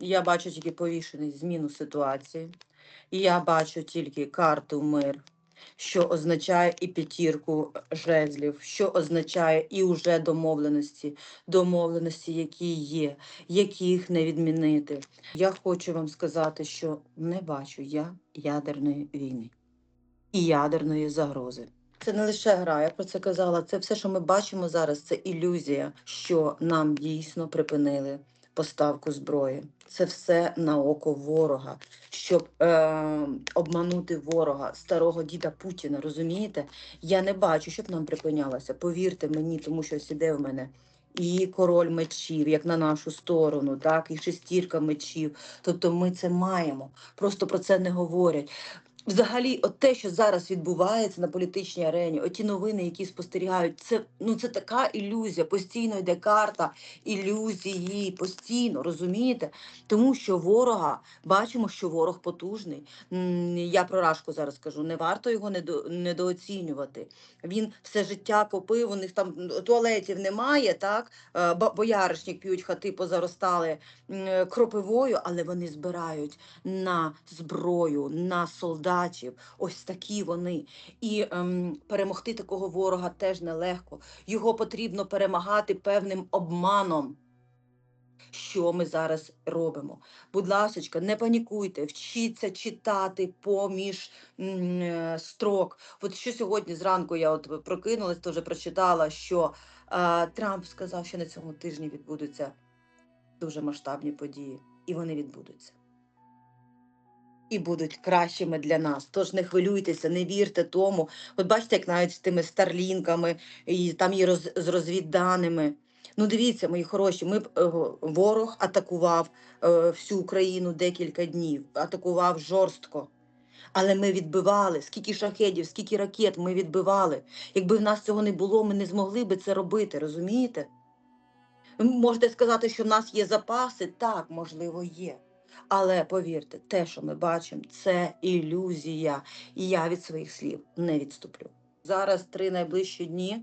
Я бачу тільки повішений зміну ситуації. І я бачу тільки карту мир, що означає і п'ятірку жезлів, що означає і уже домовленості, домовленості, які є, яких не відмінити. Я хочу вам сказати, що не бачу я ядерної війни і ядерної загрози. Це не лише гра, я про це казала. Це все, що ми бачимо зараз, це ілюзія, що нам дійсно припинили поставку зброї. Це все на око ворога, щоб е, обманути ворога, старого діда Путіна. Розумієте? Я не бачу, щоб нам припинялося. Повірте мені, тому що ось іде в мене. І король мечів, як на нашу сторону, так, і шестірка мечів. Тобто ми це маємо. Просто про це не говорять. Взагалі, от те, що зараз відбувається на політичній арені, оті новини, які спостерігають, це ну це така ілюзія. Постійно йде карта ілюзії, постійно розумієте? Тому що ворога бачимо, що ворог потужний. Я про Рашку зараз кажу, не варто його недо, недооцінювати. Він все життя попив, у них там туалетів немає, так Е, бояришник п'ють хати позаростали кропивою, але вони збирають на зброю, на солдатів. Ось такі вони. І ем, перемогти такого ворога теж нелегко. Його потрібно перемагати певним обманом. Що ми зараз робимо? Будь ласочка, не панікуйте, вчіться читати поміж е, строк. От що сьогодні зранку я от прокинулась, вже прочитала, що е, Трамп сказав, що на цьому тижні відбудуться дуже масштабні події, і вони відбудуться. І будуть кращими для нас. Тож не хвилюйтеся, не вірте тому. От бачите, як навіть з тими старлінками і там і роз, з розвідданими. Ну, дивіться, мої хороші, ми е, ворог атакував е, всю Україну декілька днів, атакував жорстко. Але ми відбивали, скільки шахедів, скільки ракет ми відбивали. Якби в нас цього не було, ми не змогли би це робити, розумієте? Можете сказати, що в нас є запаси, так, можливо, є. Але повірте, те, що ми бачимо, це ілюзія. І я від своїх слів не відступлю. Зараз три найближчі дні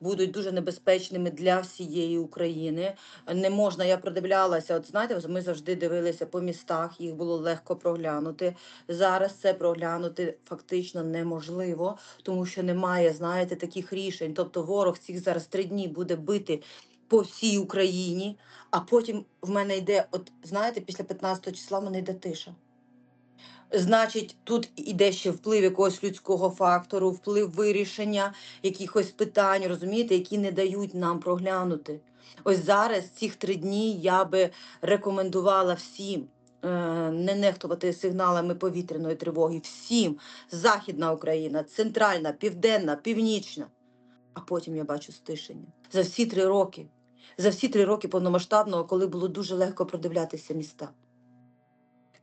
будуть дуже небезпечними для всієї України. Не можна, я продивлялася. От знаєте, ми завжди дивилися по містах, їх було легко проглянути. Зараз це проглянути фактично неможливо, тому що немає, знаєте, таких рішень. Тобто ворог цих зараз три дні буде бити по всій Україні, а потім в мене йде, от знаєте, після 15 числа в мене йде тиша. Значить, тут іде ще вплив якогось людського фактору, вплив вирішення якихось питань, розумієте, які не дають нам проглянути. Ось зараз цих три дні я би рекомендувала всім е, не нехтувати сигналами повітряної тривоги. Всім Західна Україна, центральна, південна, північна. А потім я бачу стишення. За всі три роки, за всі три роки повномасштабного, коли було дуже легко продивлятися міста.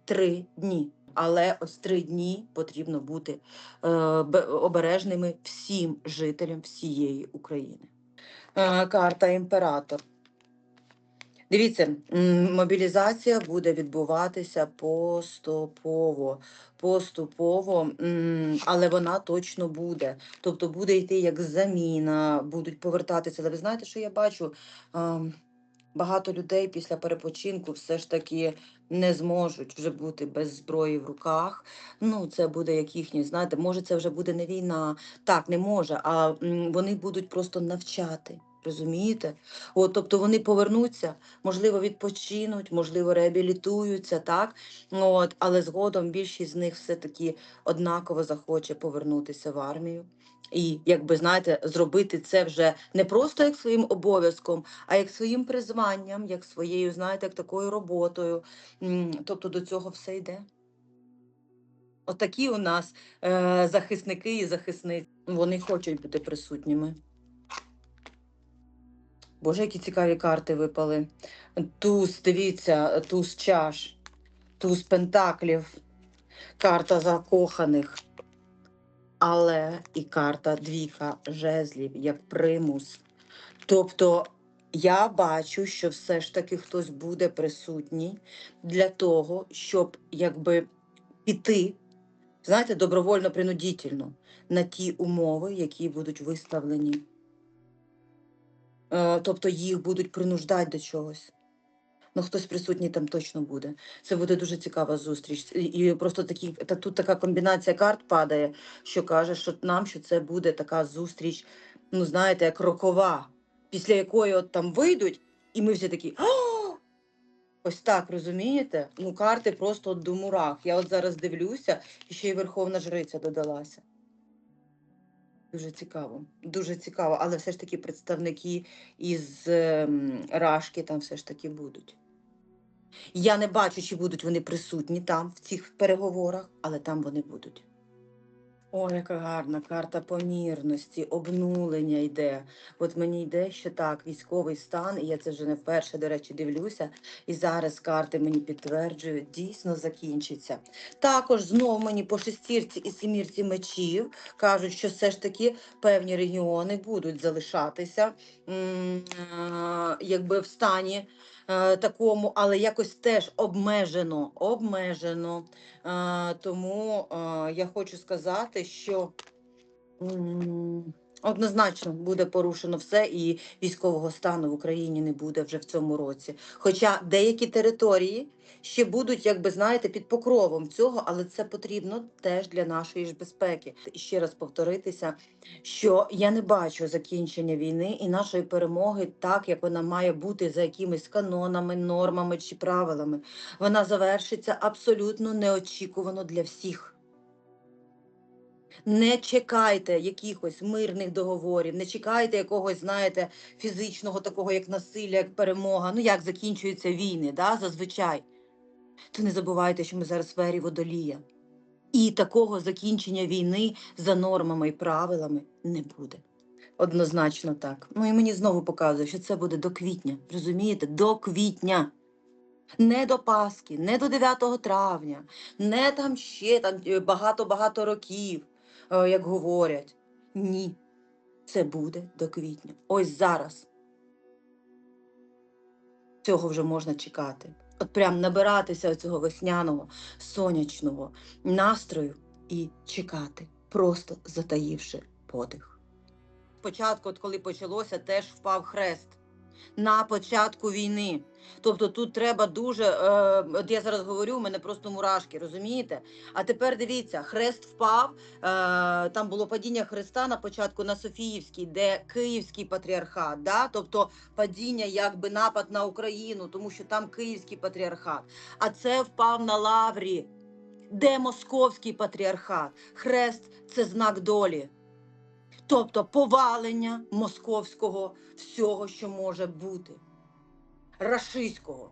Три дні. Але ось три дні потрібно бути е, обережними всім жителям всієї України. Е, карта імператор. Дивіться, мобілізація буде відбуватися поступово, поступово, але вона точно буде. Тобто буде йти як заміна, будуть повертатися. Але ви знаєте, що я бачу? Багато людей після перепочинку все ж таки не зможуть вже бути без зброї в руках. Ну, це буде як їхнє, знаєте, може, це вже буде не війна. Так, не може, а вони будуть просто навчати. Розумієте? От, тобто вони повернуться, можливо, відпочинуть, можливо, реабілітуються, так? От, але згодом більшість з них все-таки однаково захоче повернутися в армію. І, якби знаєте, зробити це вже не просто як своїм обов'язком, а як своїм призванням, як своєю, знаєте, як такою роботою. Тобто до цього все йде. Отакі у нас е, захисники і захисниці. Вони хочуть бути присутніми. Боже, які цікаві карти випали. Туз, дивіться, туз чаш, туз пентаклів, карта закоханих. Але і карта двійка жезлів як примус. Тобто я бачу, що все ж таки хтось буде присутній для того, щоб якби піти, знаєте, добровольно принудительно на ті умови, які будуть виставлені. Е, Тобто їх будуть принуждати до чогось. Ну, хтось присутній там точно буде. Це буде дуже цікава зустріч. І, просто такі, та тут така комбінація карт падає, що каже, що нам що це буде така зустріч, ну знаєте, як рокова, після якої от там вийдуть, і ми всі такі. Ось так, розумієте? Ну, карти просто от до мурах. Я от зараз дивлюся, і ще й Верховна Жриця додалася. Дуже цікаво, дуже цікаво, але все ж таки представники із ем, Рашки там все ж таки будуть. Я не бачу, чи будуть вони присутні там, в цих переговорах, але там вони будуть. О, яка гарна карта помірності, обнулення йде. От мені йде, що так, військовий стан, і я це вже не вперше, до речі, дивлюся. І зараз карти мені підтверджують, дійсно закінчиться. Також знову мені по шестірці і сімірці мечів кажуть, що все ж таки певні регіони будуть залишатися якби в стані такому, але якось теж обмежено, обмежено. Е, тому е, я хочу сказати, що однозначно буде порушено все, і військового стану в Україні не буде вже в цьому році. Хоча деякі території ще будуть, якби знаєте, під покровом цього, але це потрібно теж для нашої ж безпеки. І ще раз повторитися, що я не бачу закінчення війни і нашої перемоги так, як вона має бути за якимись канонами, нормами чи правилами. Вона завершиться абсолютно неочікувано для всіх. Не чекайте якихось мирних договорів, не чекайте якогось, знаєте, фізичного такого, як насилля, як перемога. Ну як закінчуються війни, да, зазвичай. То не забувайте, що ми зараз в сфері водолія. І такого закінчення війни за нормами і правилами не буде. Однозначно так. Ну і мені знову показує, що це буде до квітня. Розумієте? До квітня. Не до Пасхи, не до 9 травня, не там ще там е, багато-багато років, як говорять. Ні. Це буде до квітня. Ось зараз. Цього вже можна чекати. От прям набиратися цього весняного, сонячного настрою і чекати, просто затаївши подих. Спочатку, от коли почалося, теж впав хрест на початку війни. Тобто тут треба дуже, е, от я зараз говорю, у мене просто мурашки, розумієте? А тепер дивіться, хрест впав. Е, там було падіння хреста на початку на Софіївській, де Київський патріархат, да? тобто падіння, якби напад на Україну, тому що там Київський патріархат. А це впав на Лаврі, де Московський патріархат. Хрест це знак долі. Тобто повалення московського всього, що може бути. Рашистського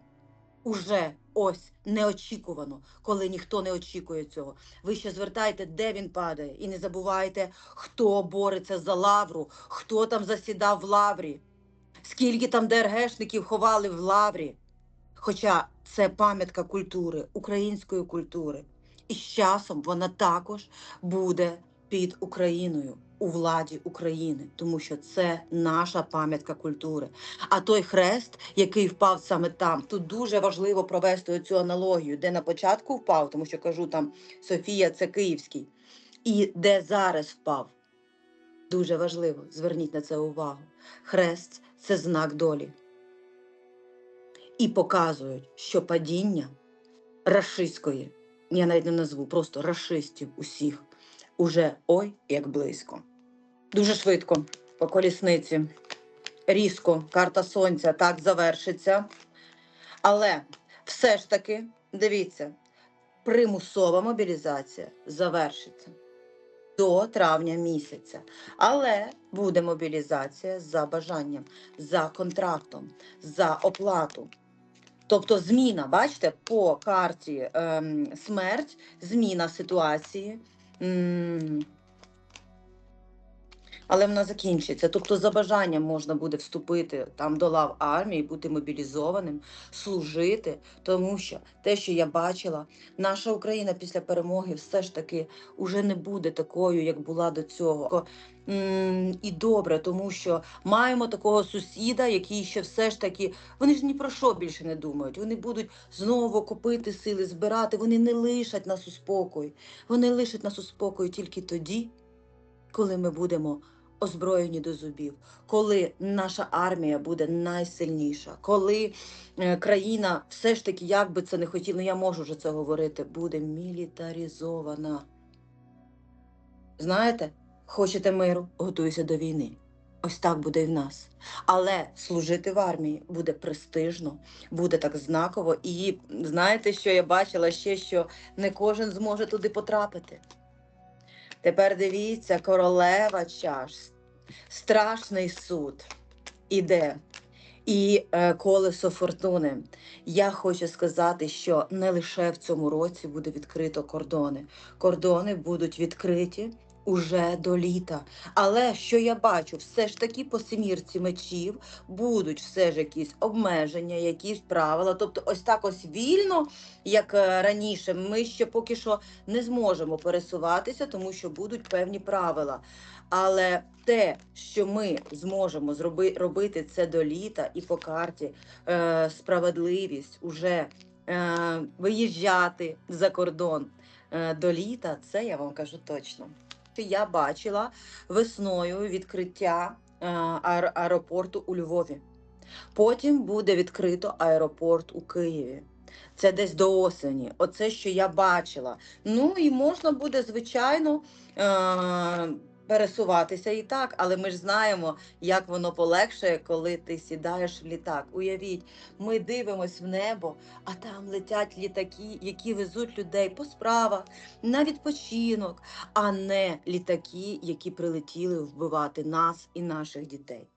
уже ось неочікувано, коли ніхто не очікує цього. Ви ще звертайте, де він падає, і не забувайте, хто бореться за лавру, хто там засідав в лаврі, скільки там ДРГшників ховали в лаврі. Хоча це пам'ятка культури, української культури. І з часом вона також буде під Україною у владі України, тому що це наша пам'ятка культури. А той хрест, який впав саме там, тут дуже важливо провести цю аналогію, де на початку впав, тому що кажу там Софія, це Київський, і де зараз впав. Дуже важливо, зверніть на це увагу. Хрест це знак долі. І показують, що падіння рашистської, я навіть не назву, просто рашистів усіх, уже ой як близько. Дуже швидко по колісниці. Різко карта сонця так завершиться. Але все ж таки, дивіться, примусова мобілізація завершиться до травня місяця. Але буде мобілізація за бажанням, за контрактом, за оплату. Тобто зміна, бачите, по карті ем, смерть, зміна ситуації. Але вона закінчиться. Тобто, за бажанням можна буде вступити там до лав армії, бути мобілізованим, служити, тому що те, що я бачила, наша Україна після перемоги все ж таки уже не буде такою, як була до цього. І добре, тому що маємо такого сусіда, який ще все ж таки вони ж ні про що більше не думають. Вони будуть знову копити сили, збирати. Вони не лишать нас у спокої. Вони лишать нас у спокої тільки тоді, коли ми будемо озброєні до зубів, коли наша армія буде найсильніша, коли е, країна все ж таки, як би це не хотіло, ну я можу вже це говорити, буде мілітаризована. Знаєте, хочете миру, готуйся до війни. Ось так буде і в нас. Але служити в армії буде престижно, буде так знаково. І знаєте, що я бачила ще, що не кожен зможе туди потрапити. Тепер дивіться, королева чаш, страшний суд іде. І е, колесо фортуни. Я хочу сказати, що не лише в цьому році буде відкрито кордони. Кордони будуть відкриті уже до літа. Але що я бачу, все ж таки по семірці мечів будуть все ж якісь обмеження, якісь правила. Тобто, ось так ось вільно, як е, раніше, ми ще поки що не зможемо пересуватися, тому що будуть певні правила. Але те, що ми зможемо зроби, робити це до літа і по карті, е, справедливість уже е, виїжджати за кордон е, до літа, це я вам кажу точно. Я бачила весною відкриття е, аеропорту у Львові. Потім буде відкрито аеропорт у Києві. Це десь до осені. Оце, що я бачила. Ну і можна буде, звичайно, е- пересуватися і так, але ми ж знаємо, як воно полегшує, коли ти сідаєш в літак. Уявіть, ми дивимось в небо, а там летять літаки, які везуть людей по справах, на відпочинок, а не літаки, які прилетіли вбивати нас і наших дітей.